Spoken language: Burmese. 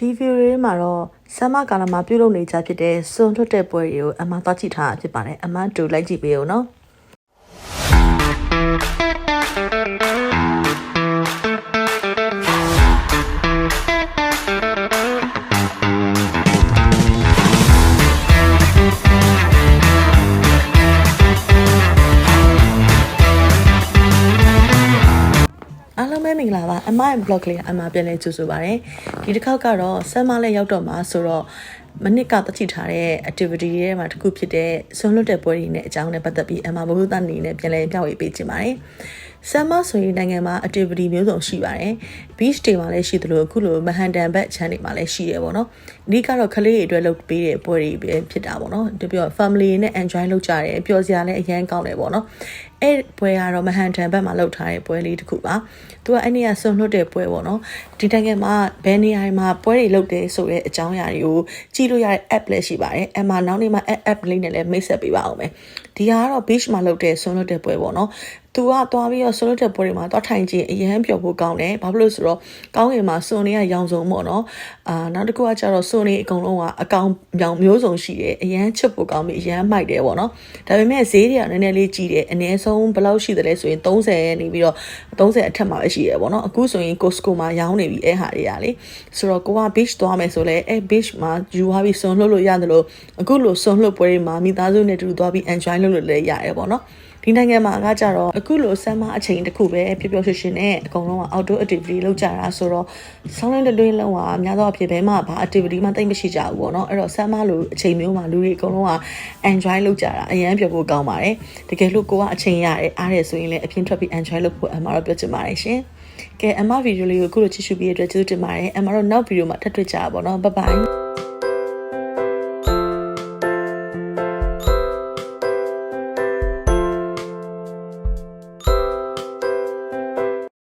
ဒီဗီဒီယိုလေးမှာတော့ဆမ်မကာလမှာပြုလုပ်နေကြဖြစ်တဲ့စွန်လွတ်တဲ့ပွဲတွေကိုအမှသွားကြည့်ထားတာဖြစ်ပါတယ်အမှတူလိုက်ကြည့်ပေးဦးနော်အားလုံးပဲ မင်္ဂလာပါအမရဲ့ blog လေးအမပြန်လဲကြိုဆိုပါရစေဒီတစ်ခေါက်ကတော့ဆမ်မလည်းရောက်တော့မှာဆိုတော့ မနစ်ကတချိထားတဲ့ activity တွေမှာတစ်ခုဖြစ်တဲ့ဆွန်လွတ်တဲ့ပွဲတွေနဲ့အကြောင်းနဲ့ပတ်သက်ပြီးအမဘဟုသအနေနဲ့ပြန်လဲပြောင်းဝေပေးခြင်းပါတယ်ဆမ်မဆိုရင်နိုင်ငံမှာ activity မျိုးစုံရှိပါတယ် beach တွေမှာလည်းရှိသလိုအခုလိုမဟန်တန်ဘက်ချမ်းတွေမှာလည်းရှိရပေါ့နော်အဓိကတော့ကလေးတွေအတွက်လုပ်ပေးတဲ့ပွဲတွေပဲဖြစ်တာပေါ့နော်ဒီပြော family နဲ့ enjoy လုပ်ကြတယ်ပျော်စရာလည်းအရန်ကောင်းတယ်ပေါ့နော်အဲ့ပွဲကတော့မဟန်တန်ဘက်မှာလုပ်ထားတဲ့ပွဲလေးတစ်ခုပါသူကအဲ့နေ့ကဆွန်လွတ်တဲ့ပွဲပေါ့နော်ဒီနိုင်ငံမှာဘယ်နေရာမှာပွဲတွေလုပ်တယ်ဆိုတဲ့အကြောင်းအရာတွေကိုကြည့်လို့ရတဲ့ app လည်းရှိပါတယ်အဲ့မှာနောက်နေ့မှာ app လေးနဲ့လည်းမိတ်ဆက်ပေးပါအောင်မယ်ဒီဟာကတော့ beach မှာလုပ်တဲ့ဆွန်လွတ်တဲ့ပွဲပေါ့နော် သူကသွားပြီးတော့ဆွန်လွတ်တဲ့ပွဲတွေမှာသွားထိုင်ခြင်းအရန်ပျော်ဖို့ကောင်းတယ်ဘာဖြစ်လို့ဆိုတော့ကောင်းကင်မှာဆွန်တွေကရောင်စုံပေါ့နော်အာနောက်တစ်ခုကကျတော့ဆွန်တွေအကုန်လုံးကအကောင်ပြောင်မျိုးစုံရှိတယ်အရန်ချစ်ဖို့ကောင်းပြီးအရန်မိုက်တယ်ပေါ့နော်ဒါပေမဲ့ဈေးတွေကနည်းနည်းလေးကြီးတယ်အနည်းဆုံးဘယ်လောက်ရှိသလဲဆိုရင်30နေပြီးတော့30အထက်မှာပဲရှိရပေါ့နော်အခုဆိုရင် Costco မှာရောင်းနေပြီအဲ့ဟာတွေကလေဆိုတော့ကိုက beach သွားမယ်ဆိုလဲအဲ့ beach မှာယူသွားပြီးဆွန်လှုပ်လို့ရတယ်လို့အခုလိုဆွန်လှုပ်ပွဲတွေမှာမိသားစုနဲ့တူသွားပြီး enjoy လုပ်လို့လည်းရတယ်ပေါ့နော် ဒီနိုင်ငံမှာကကြတော့အခုလိုဆမ်မအချိန်တစ်ခုပဲပျော်ပျော်ရွှင်ရွှင်နဲ့အကုန်လုံးက outdoor activity လုပ်ကြတာဆိုတော့ဆောင်းလင်းတွင်းလုံးကအများသောအားဖြင့်ဘယ်မှဘာ activity မှတိတ်မရှိကြဘူးပေါ့နော်အဲ့တော့ဆမ်မလိုအချိန်မျိုးမှာလူတွေအကုန်လုံးက enjoy လုပ်ကြတာအရန်ပျော်ဖို့ကောင်းပါတယ်တကယ်လို့ကိုကအချိန်ရတယ်အားရဆိုရင်လည်းအပြင်ထွက်ပြီး enjoy လုပ်ဖို့အမှားတော့ပြောချင်ပါတယ်ရှင်ကဲအမဗီဒီယိုလေးကိုအခုလိုကြည့်ရှုပြီးရတဲ့အတွက်ကျေးဇူးတင်ပါတယ်အမတို့နောက်ဗီဒီယိုမှာထပ်တွေ့ကြပါပေါ့နော် bye bye